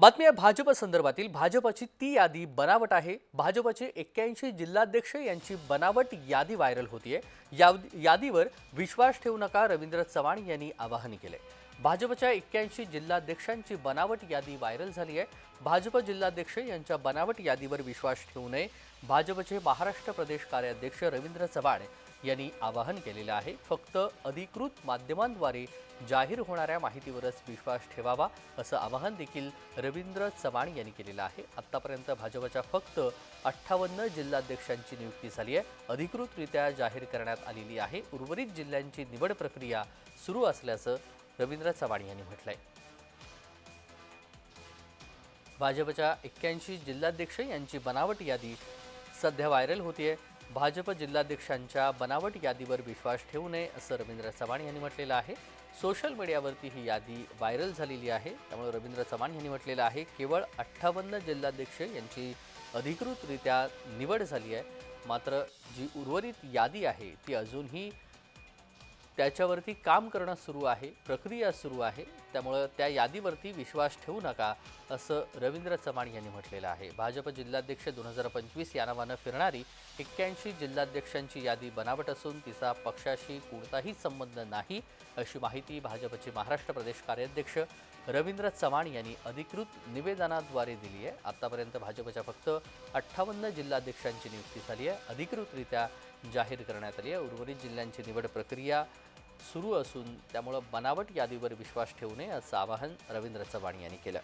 बातमी आहे भाजप संदर्भातील. भाजपाची ती यादी बनावट आहे. भाजपाचे एक्क्याऐंशी जिल्हाध्यक्ष यांची बनावट यादी व्हायरल होतीये. या यादीवर विश्वास ठेवू नका रवींद्र चव्हाण यांनी आवाहन केले भाजपच्या एक्क्याऐंशी जिल्हाध्यक्षांची बनावट यादी व्हायरल झाली आहे. भाजप जिल्हाध्यक्ष यांच्या बनावट यादीवर विश्वास ठेवू नये. भाजपचे महाराष्ट्र प्रदेश कार्याध्यक्ष रवींद्र चव्हाण यांनी आवाहन केलेलं आहे. फक्त अधिकृत माध्यमांद्वारे जाहीर होणाऱ्या माहितीवरच विश्वास ठेवावा असं आवाहन देखील रवींद्र चव्हाण यांनी केलेलं आहे. आत्तापर्यंत भाजपच्या फक्त अठ्ठावन्न जिल्हाध्यक्षांची नियुक्ती झाली आहे. अधिकृतरित्या जाहीर करण्यात आलेली आहे. उर्वरित जिल्ह्यांची निवड प्रक्रिया सुरू असल्याचं रवींद्र चव्हाण यांनी म्हटलंय. भाजपच्या एक्क्याऐंशी जिल्हाध्यक्ष यांची बनावट यादी सध्या व्हायरल होतीये. भाजप जिल्हाध्यक्षांच्या बनावट यादीवर विश्वास ठेवू नये असं रवींद्र चव्हाण यांनी म्हटलेलं आहे. सोशल मीडियावरती ही यादी व्हायरल झालेली आहे. त्यामुळे रवींद्र चव्हाण यांनी म्हटलेलं आहे केवळ अठ्ठावन्न जिल्हाध्यक्ष यांची अधिकृतरित्या निवड झाली आहे. मात्र जी उर्वरित यादी आहे ती अजूनही त्याच्यावरती काम करणं सुरू आहे प्रक्रिया सुरू आहे त्यामुळं त्या यादीवरती विश्वास ठेवू नका असं रवींद्र चव्हाण यांनी म्हटलेलं आहे. भाजप जिल्हाध्यक्ष दोन हजार पंचवीस या नावानं फिरणारी एक्क्याऐंशी जिल्हाध्यक्षांची यादी बनावट असून तिचा पक्षाशी कोणताही संबंध नाही अशी माहिती भाजपचे महाराष्ट्र प्रदेश कार्याध्यक्ष रवींद्र चव्हाण यांनी अधिकृत निवेदनाद्वारे दिली आहे. आतापर्यंत भाजपच्या फक्त अठ्ठावन्न जिल्हाध्यक्षांची नियुक्ती झाली आहे. अधिकृतरित्या जाहीर करण्यात आली आहे. उर्वरित जिल्ह्यांची निवड प्रक्रिया सुरू असून त्यामुळं बनावट यादीवर विश्वास ठेवू नये असं आवाहन रवींद्र चव्हाण यांनी केलं.